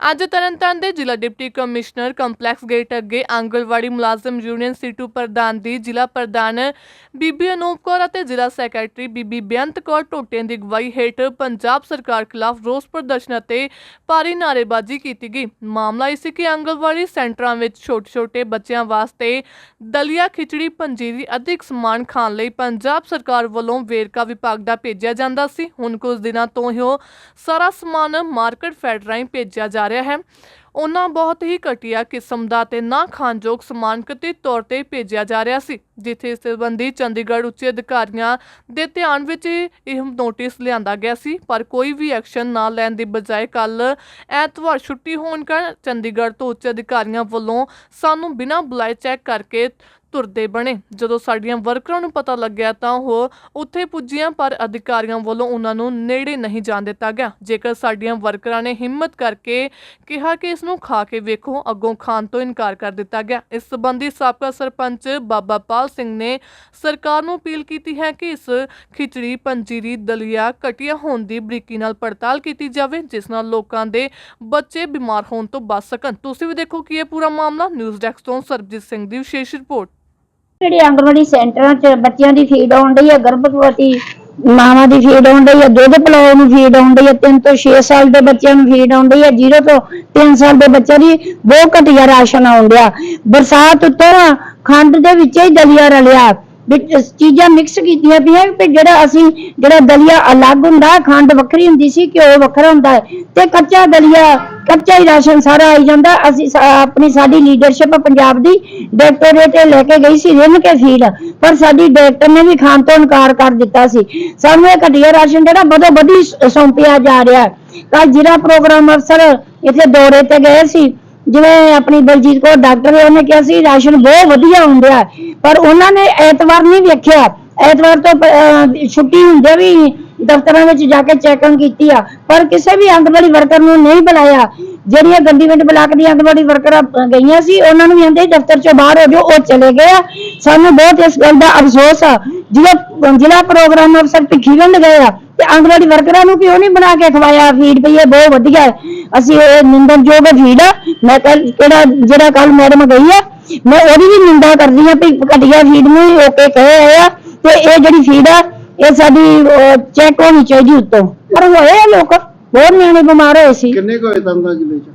ਅੱਜ ਤਰਨਤਾਰਨ ਦੇ ਜ਼ਿਲ੍ਹਾ ਡਿਪਟੀ ਕਮਿਸ਼ਨਰ ਕੰਪਲੈਕਸ ਗੇਟ ਅੱਗੇ ਆਂਗਲਵਾੜੀ ਮੁਲਾਜ਼ਮ ਯੂਨੀਅਨ ਸੀਟੂ ਪ੍ਰਧਾਨ ਦੀ ਜ਼ਿਲ੍ਹਾ ਪ੍ਰਧਾਨ ਬੀਬੀ ਅਨੂਪ ਕੌਰ ਅਤੇ ਜ਼ਿਲ੍ਹਾ ਸੈਕਟਰੀ ਬੀਬੀ ਬੇਅੰਤ ਕੌਰ ਟੋਟਿਆਂ ਦੀ ਅਗਵਾਈ ਹੇਠ ਪੰਜਾਬ ਸਰਕਾਰ ਖਿਲਾਫ ਰੋਸ ਪ੍ਰਦਰਸ਼ਨ ਅਤੇ ਭਾਰੀ ਨਾਅਰੇਬਾਜ਼ੀ ਕੀਤੀ ਗਈ। ਮਾਮਲਾ ਇਹ ਸੀ ਕਿ ਆਂਗਲਵਾੜੀ ਸੈਂਟਰਾਂ ਵਿੱਚ ਛੋਟੇ-ਛੋਟੇ ਬੱਚਿਆਂ ਵਾਸਤੇ ਦਲੀਆ, ਖਿਚੜੀ, ਪੰਜੀਰੀ ਅਧਿਕ ਸਮਾਨ ਖਾਣ ਲਈ ਪੰਜਾਬ ਸਰਕਾਰ ਵੱਲੋਂ ਵੇਰਕਾ ਵਿਭਾਗ ਦਾ ਭੇਜਿਆ ਜਾਂਦਾ ਸੀ। ਹੁਣ ਕੁਝ ਦਿਨਾਂ ਤੋਂ ਹੀ ਉਹ ਸਾਰਾ ਸਮਾਨ ਮਾਰਕੀਟ ਫੈਡ ਰਾਹੀਂ ਭੇਜਿਆ ਜਾ ਰਿਹਾ ਹੈ। ਉਹਨਾਂ ਬਹੁਤ ਹੀ ਘਟੀਆ ਕਿਸਮ ਦਾ ਤੇ ਨਾ ਖਾਣਯੋਗ ਸਮਾਨ ਕਥਿਤ ਤੌਰ ਤੇ ਭੇਜਿਆ ਜਾ ਰਿਹਾ ਸੀ, ਜਿੱਥੇ ਇਸ ਸੰਬੰਧੀ ਚੰਡੀਗੜ੍ਹ ਉੱਚ ਅਧਿਕਾਰੀਆਂ ਦੇ ਧਿਆਨ ਵਿੱਚ ਇਹ ਨੋਟਿਸ ਲਿਆਂਦਾ ਗਿਆ ਸੀ, ਪਰ ਕੋਈ ਵੀ ਐਕਸ਼ਨ ਨਾ ਲੈਣ ਦੀ ਬਜਾਏ ਕੱਲ ਐਤਵਾਰ ਛੁੱਟੀ ਹੋਣ ਕਾਰਨ ਚੰਡੀਗੜ੍ਹ ਤੋਂ ਉੱਚ ਅਧਿਕਾਰੀਆਂ ਵੱਲੋਂ ਸਾਨੂੰ ਬਿਨਾਂ ਬੁਲਾਏ ਚੈੱਕ ਕਰਕੇ ਤੁਰਦੇ ਬਣੇ। ਜਦੋਂ ਸਾਡੀਆਂ ਵਰਕਰਾਂ ਨੂੰ ਪਤਾ ਲੱਗਿਆ ਤਾਂ ਉਹ ਉੱਥੇ ਪੁੱਜੀਆਂ, ਪਰ ਅਧਿਕਾਰੀਆਂ ਵੱਲੋਂ ਉਹਨਾਂ ਨੂੰ ਨੇੜੇ ਨਹੀਂ ਜਾਣ ਦਿੱਤਾ ਗਿਆ। ਜੇਕਰ ਸਾਡੀਆਂ ਵਰਕਰਾਂ ਨੇ ਹਿੰਮਤ ਕਰਕੇ ਕਿਹਾ ਕਿ ਇਸ ਨੂੰ ਖਾ ਕੇ ਵੇਖੋ, ਅੱਗੋਂ ਖਾਣ ਤੋਂ ਇਨਕਾਰ ਕਰ ਦਿੱਤਾ ਗਿਆ। ਇਸ ਸੰਬੰਧੀ ਸਾਬਕਾ ਸਰਪੰਚ ਬਾਬਾ ਪਾਲ ਸਿੰਘ ਨੇ ਸਰਕਾਰ ਨੂੰ ਅਪੀਲ ਕੀਤੀ ਹੈ ਕਿ ਇਸ ਖਿਚੜੀ ਪੰਜੀਰੀ ਦਲੀਆ ਘਟੀਆ ਹੋਣ ਦੀ ਬਰੀਕੀ ਨਾਲ ਪੜਤਾਲ ਕੀਤੀ ਜਾਵੇ, ਜਿਸ ਨਾਲ ਲੋਕਾਂ ਦੇ ਬੱਚੇ ਬਿਮਾਰ ਹੋਣ ਤੋਂ ਬਚ ਸਕਣ। ਤੁਸੀਂ ਵੀ ਦੇਖੋ ਕਿ ਇਹ ਪੂਰਾ ਮਾਮਲਾ, ਨਿਊਜ਼ ਡੈਸਕ ਤੋਂ ਸਰਬਜੀਤ ਸਿੰਘ ਦੀ ਵਿਸ਼ੇਸ਼ ਰਿਪੋਰਟ। ਜਿਹੜੇ ਆਂਗਣਵਾੜੀ ਸੈਂਟਰਾਂ 'ਚ ਬੱਚਿਆਂ ਦੀ ਫੀਡ ਆਉਣ ਡਈ ਹੈ, ਗਰਭਵਤੀ ਮਾਵਾਂ ਦੀ ਫੀਡ ਆਉਣ ਹੈ ਦੁੱਧ ਪਿਲਾਉਣ ਨੂੰ ਫੀਡ ਆਉਣ ਹੈ 3 ਤੋਂ 6 ਸਾਲ ਦੇ ਬੱਚਿਆਂ ਨੂੰ ਫੀਡ ਆਉਣ ਹੈ 0 ਤੋਂ 3 ਸਾਲ ਦੇ ਬੱਚਿਆਂ ਦੀ ਬਹੁਤ ਘਟੀਆ ਰਾਸ਼ਨ ਆਉਣ ਡਿਆ। ਬਰਸਾਤ ਉੱਤੋਂ ਖੰਡ ਦੇ ਵਿੱਚ ਹੀ ਦਲੀਆ ਰਲਿਆ। ਚੀਜ਼ਾਂ ਮਿਕਸ ਕੀਤੀਆਂ ਪਈਆਂ ਵੀ ਜਿਹੜਾ ਅਸੀਂ, ਜਿਹੜਾ ਦਲੀਆ ਅਲੱਗ ਹੁੰਦਾ, ਖੰਡ ਵੱਖਰੀ ਹੁੰਦੀ ਸੀ, ਘਿਓ ਵੱਖਰਾ ਹੁੰਦਾ ਹੈ, ਤੇ ਕੱਚਾ ਦਲੀਆ, ਕੱਚਾ ਹੀ ਰਾਸ਼ਨ ਸਾਰਾ ਆਈ ਜਾਂਦਾ। ਅਸੀਂ ਆਪਣੀ ਸਾਡੀ ਲੀਡਰਸ਼ਿਪ ਪੰਜਾਬ ਦੀ ਡਾਇਰੈਕਟੋਰੇਟ ਲੈ ਕੇ ਗਈ ਸੀ, ਰਿੰਨ ਕੇ ਫੀਲ। ਪਰ ਸਾਡੀ ਡਾਇਰੈਕਟਰ ਨੇ ਵੀ ਖਾਣ ਤੋਂ ਇਨਕਾਰ ਕਰ ਦਿੱਤਾ ਸੀ। ਸਾਨੂੰ ਇਹ ਘਟੀਆ ਰਾਸ਼ਨ ਜਿਹੜਾ ਬਦੋ ਬਦੀ ਸੌਂਪਿਆ ਜਾ ਰਿਹਾ ਕੱਲ ਜ਼ਿਲ੍ਹਾ ਪ੍ਰੋਗਰਾਮ ਅਫਸਰ ਇੱਥੇ ਦੌਰੇ ਤੇ ਗਏ ਸੀ। ਜਿਵੇਂ ਆਪਣੀ ਬਲਜੀਤ ਕੌਰ ਡਾਕਟਰ ਉਹਨੇ ਕਿਹਾ ਸੀ, ਰਾਸ਼ਨ ਬਹੁਤ ਵਧੀਆ ਹੁੰਦਾ ਪਰ ਉਹਨਾਂ ਨੇ ਐਤਵਾਰ ਨਹੀਂ ਵੇਖਿਆ। ਐਤਵਾਰ ਤੋਂ ਅਹ, ਛੁੱਟੀ ਹੁੰਦੇ ਵੀ ਦਫ਼ਤਰਾਂ ਵਿੱਚ ਜਾ ਕੇ ਚੈਕਿੰਗ ਕੀਤੀ ਆ, ਪਰ ਕਿਸੇ ਵੀ ਆਂਗਣਵਾੜੀ ਵਰਕਰ ਨੂੰ ਨਹੀਂ ਬੁਲਾਇਆ। ਜਿਹੜੀਆਂ ਗੰਦੀਵਿੰਡ ਬਲਾਕ ਦੀਆਂ ਆਂਗਣਵਾੜੀ ਵਰਕਰਾਂ ਅਹ, ਗਈਆਂ ਸੀ, ਉਹਨਾਂ ਨੂੰ ਵੀ ਕਹਿੰਦੇ ਦਫ਼ਤਰ ਚੋਂ ਬਾਹਰ ਹੋ ਜਾਓ, ਉਹ ਚਲੇ ਗਏ ਆ। ਸਾਨੂੰ ਬਹੁਤ ਇਸ ਗੱਲ ਦਾ ਅਫਸੋਸ ਆ। ਜਿਹੜਾ ਜ਼ਿਲ੍ਹਾ ਪ੍ਰੋਗਰਾਮ ਅਫਸਰ ਭਿੱਖੀਵਿੰਡ ਗਏ ਆ ਤੇ ਆਂਗਣਵਾੜੀ ਵਰਕਰਾਂ ਨੂੰ ਕਿਉਂ ਨਹੀਂ ਬਣਾ ਕੇ ਖਵਾਇਆ? ਫੀਡ ਪਈ ਹੈ, ਬਹੁਤ ਵਧੀਆ ਹੈ। ਅਸੀਂ ਇਹ ਨਿੰਦਣਯੋਗ ਫੀਡ ਆ। ਮੈਂ ਕੱਲ ਕਿਹੜਾ ਜਿਹੜਾ ਕੱਲ ਮੈਡਮ ਗਈ ਆ, ਮੈਂ ਉਹਦੀ ਵੀ ਨਿੰਦਾ ਕਰਦੀ ਆ ਵੀ ਘਟੀਆ ਫੀਡ ਨੂੰ ਹੀ ਓਕੇ ਕਹੇ ਹੋਏ ਆ ਤੇ ਇਹ ਜਿਹੜੀ ਫੀਡ ਆ, ਇਹ ਸਾਡੀ ਚੈੱਕ ਹੋਣੀ ਚਾਹੀਦੀ ਉੱਤੋਂ। ਪਰ ਹੋਏ ਆ ਲੋਕ, ਬਹੁਤ ਨਿਆਣੇ ਬਿਮਾਰ ਹੋਏ ਸੀ। ਕਿੰਨੇ ਕੁ ਹੋਏ ਤੰਦਾ ਜ਼ਿਲ੍ਹੇ ਚ?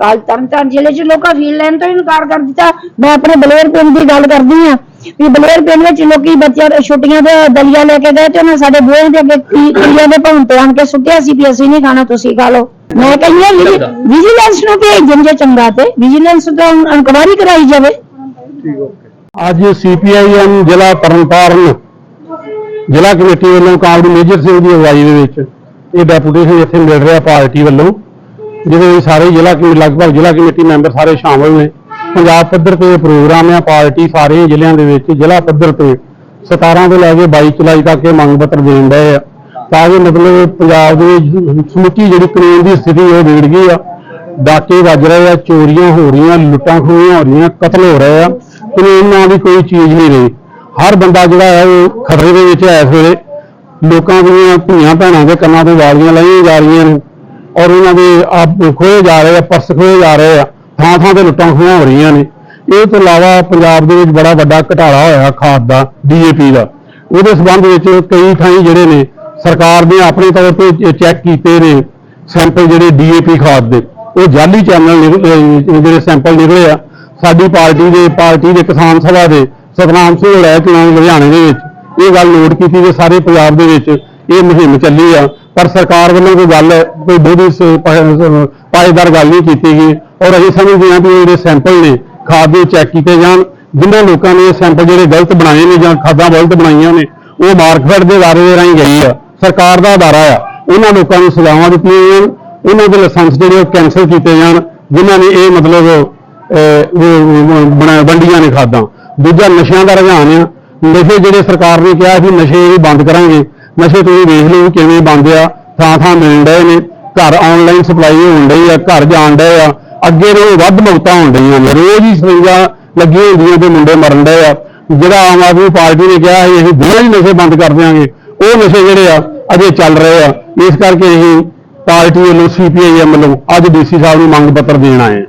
ਕੱਲ ਤਰਨਤਾਰਨ ਜ਼ਿਲ੍ਹੇ 'ਚ ਲੋਕਾਂ ਫੀਲ ਲੈਣ ਤੋਂ ਇਨਕਾਰ ਕਰ ਦਿੱਤਾ ਮੈਂ ਆਪਣੇ ਬਲੇਰ ਪਿੰਡ ਦੀ ਗੱਲ ਕਰਦੀ ਆ ਵੀ ਬਲੇਰ ਪਿੰਡ ਵਿੱਚ ਲੋਕੀ ਬੱਚਿਆਂ ਦੇ ਛੁੱਟੀਆਂ ਦੇ ਦਲੀਆ ਲੈ ਕੇ ਗਏ ਤੇ ਉਹਨਾਂ ਸਾਡੇ ਬੂਹੇ ਦੇ ਅੱਗੇ ਕੁੜੀਆਂ ਦੇ ਭਵਨ ਤੇ ਆਣ ਕੇ ਸੁੱਟਿਆ ਸੀ ਵੀ ਅਸੀਂ ਨਹੀਂ ਖਾਣਾ ਤੁਸੀਂ ਖਾ ਲਓ। ਮੈਂ ਕਹਿੰਦੀ ਵਿਜੀਲੈਂਸ ਨੂੰ ਭੇਜਣ ਜੇ ਚੰਗਾ ਤੇ ਵਿਜੀਲੈਂਸ ਤੋਂ ਇਨਕੁਆਇਰੀ ਕਰਾਈ ਜਾਵੇ। ਅੱਜ ਸੀਪੀਆਈਐਮ ਜ਼ਿਲ੍ਹਾ ਤਰਨਤਾਰਨ ਜ਼ਿਲ੍ਹਾ ਕਮੇਟੀ ਵੱਲੋਂ ਕਾਮਰੇਡ ਮੇਜਰ ਸਿੰਘ ਦੀ ਅਗਵਾਈ ਦੇ ਵਿੱਚ ਇਹ ਡੈਪੂਟੇਸ਼ਨ ਇੱਥੇ ਮਿਲ ਰਿਹਾ ਪਾਰਟੀ ਵੱਲੋਂ। ਜਿਹਦੇ ਸਾਰੇ ਜ਼ਿਲ੍ਹਾ ਕਮੇਟੀ, ਲਗਭਗ ਜ਼ਿਲ੍ਹਾ ਕਮੇਟੀ ਮੈਂਬਰ ਸਾਰੇ ਸ਼ਾਮਲ ਨੇ। ਪੰਜਾਬ ਪੱਧਰ ਤੇ ਪ੍ਰੋਗਰਾਮ ਆ, ਪਾਰਟੀ ਸਾਰੇ ਜ਼ਿਲ੍ਹਿਆਂ ਦੇ ਵਿੱਚ, ਜ਼ਿਲ੍ਹਾ ਪੱਧਰ ਤੇ 17 ਤੋਂ ਲੈ ਕੇ 22 ਜੁਲਾਈ ਤੱਕ ਇਹ ਮੰਗ ਪੱਤਰ ਦੇਣ ਡਏ ਆ। ਤਾਂ ਕਿ ਮਤਲਬ ਪੰਜਾਬ ਦੇ ਸਮੁੱਚੀ ਜਿਹੜੀ ਕਾਨੂੰਨ ਦੀ ਸਥਿਤੀ ਉਹ ਵਿਗੜ ਗਈ ਆ। ਡਾਕੇ ਵੱਜ ਰਹੇ ਆ, ਚੋਰੀਆਂ ਹੋ ਰਹੀਆਂ, ਲੁੱਟਾਂ ਖੋਹਾਂ ਹੋ ਰਹੀਆਂ, ਕਤਲ ਹੋ ਰਹੇ ਆ। ਕਾਨੂੰਨ ਨਾਂ ਦੀ ਕੋਈ ਚੀਜ਼ ਨਹੀਂ ਰਹੀ। ਹਰ ਬੰਦਾ ਜਿਹੜਾ ਹੈ ਉਹ ਖਤਰੇ ਦੇ ਵਿੱਚ ਹੈ ਇਸ ਵੇਲੇ। ਲੋਕਾਂ ਦੀਆਂ ਧੀਆਂ ਭੈਣਾਂ ਦੇ ਕੰਨਾਂ ਤੇ ਵਾਲੀਆਂ ਲਾਈਆਂ ਜਾ ਰਹੀਆਂ ਨੇ। ਔਰ ਉਹਨਾਂ ਦੇ ਆਪ ਖੋਏ ਜਾ ਰਹੇ ਆ, ਪਰਸ ਖੋਏ ਜਾ ਰਹੇ ਆ, ਥਾਂ ਥਾਂ ਤੇ ਲੁੱਟਾਂ ਖੋਹਾਂ ਹੋ ਰਹੀਆਂ ਨੇ। ਇਹ ਤੋਂ ਇਲਾਵਾ ਪੰਜਾਬ ਦੇ ਵਿੱਚ ਬੜਾ ਵੱਡਾ ਘਟਾਲਾ ਹੋਇਆ ਖਾਦ ਦਾ ਡੀਏਪੀ ਦਾ। ਉਹਦੇ ਸਬੰਧ ਵਿੱਚ ਕਈ ਥਾਈਂ ਜਿਹੜੇ ਨੇ, ਸਰਕਾਰ ਨੇ ਆਪਣੇ ਤੌਰ ਤੇ ਚੈੱਕ ਕੀਤੇ ਨੇ ਸੈਂਪਲ ਜਿਹੜੇ ਡੀਏਪੀ ਖਾਦ ਦੇ। ਉਹ ਜਾਲੀ ਚੈਨਲ ਨਿਕਲ- ਜਿਹੜੇ ਸੈਂਪਲ ਨਿਕਲੇ ਆ, ਸਾਡੀ ਪਾਰਟੀ ਦੇ ਪਾਰਟੀ ਦੇ ਕਿਸਾਨ ਸਭਾ ਦੇ, ਸਤਨਾਮ ਸਿੰਘ ਲੈ ਚੁਣਾਵ ਲੁਧਿਆਣੇ ਦੇ ਵਿੱਚ। ਇਹ ਗੱਲ ਨੋਟ ਕੀਤੀ ਕਿ ਸਾਰੇ ਪੰਜਾਬ ਦੇ ਵਿੱਚ ਇਹ ਮੁਹਿੰਮ ਚੱਲੀ ਆ, ਪਰ ਸਰਕਾਰ ਵੱਲੋਂ ਕੋਈ ਗੱਲ, ਕੋਈ ਬੋਧੀ ਪਾਏਦਾਰ ਗੱਲ ਨਹੀਂ ਕੀਤੀ ਗਈ। ਔਰ ਅਸੀਂ ਸਮਝਦੇ ਹਾਂ ਵੀ ਇਹ ਜਿਹੜੇ ਸੈਂਪਲ ਨੇ, ਖਾਦ ਦੇ ਚੈੱਕ ਕੀਤੇ ਜਾਣ, ਜਿਨ੍ਹਾਂ ਲੋਕਾਂ ਨੇ ਇਹ ਸੈਂਪਲ ਜਿਹੜੇ ਗਲਤ ਬਣਾਏ ਨੇ ਜਾਂ ਖਾਦਾਂ ਗਲਤ ਬਣਾਈਆਂ ਨੇ, ਉਹ ਮਾਰਕਫੈਟ ਦੇ ਅਦਾਰੇ ਦੇ ਰਾਹੀਂ ਗਈ ਆ। ਸਰਕਾਰ ਦਾ ਅਦਾਰਾ ਆ। ਉਹਨਾਂ ਲੋਕਾਂ ਨੂੰ ਸਜ਼ਾਵਾਂ ਦਿੱਤੀਆਂ ਜਾਣ, ਉਹਨਾਂ ਦੇ ਲਾਇਸੈਂਸ ਜਿਹੜੇ ਉਹ ਕੈਨਸਲ ਕੀਤੇ ਜਾਣ, ਜਿਨ੍ਹਾਂ ਨੇ ਇਹ ਮਤਲਬ ਵੰਡੀਆਂ ਨੇ ਖਾਦਾਂ। ਦੂਜਾ ਨਸ਼ਿਆਂ ਦਾ ਰੁਝਾਨ ਆ। ਨਸ਼ੇ ਜਿਹੜੇ ਸਰਕਾਰ ਨੇ ਕਿਹਾ ਸੀ, ਨਸ਼ੇ ਵੀ ਬੰਦ ਕਰਾਂਗੇ। ਨਸ਼ੇ ਤੁਸੀਂ ਵੇਖ ਲਓ ਵੀ ਕਿਵੇਂ ਬੰਦ ਆ ਥਾਂ ਥਾਂ ਮਿਲਣ ਡਏ ਨੇ, ਘਰ ਆਨਲਾਈਨ ਸਪਲਾਈ ਹੋਣ ਡਈ ਆ, ਘਰ ਜਾਣ ਡਏ ਆ, ਅੱਗੇ ਨਾਲੋਂ ਵੱਧ ਮੌਤਾਂ ਹੋਣ ਡਈਆਂ ਨੇ, ਰੋਜ਼ ਹੀ ਸਰਿੰਜਾਂ ਲੱਗੀਆਂ ਹੁੰਦੀਆਂ ਤੇ ਮੁੰਡੇ ਮਰਨ ਡਏ ਆ। ਜਿਹੜਾ ਆਮ ਆਦਮੀ ਪਾਰਟੀ ਨੇ ਕਿਹਾ ਸੀ, ਅਸੀਂ ਦੋਵੇਂ ਹੀ ਨਸ਼ੇ ਬੰਦ ਕਰ ਦਿਆਂਗੇ, ਉਹ ਨਸ਼ੇ ਜਿਹੜੇ ਆ, ਅਜੇ ਚੱਲ ਰਹੇ ਆ। ਇਸ ਕਰਕੇ ਅਸੀਂ ਪਾਰਟੀ ਵੱਲੋਂ ਸੀਪੀਆਈਐਮ ਵੱਲੋਂ ਅੱਜ ਡੀਸੀ ਸਾਹਿਬ ਨੂੰ ਮੰਗ ਪੱਤਰ ਦੇਣ ਆਏ ਹਾਂ।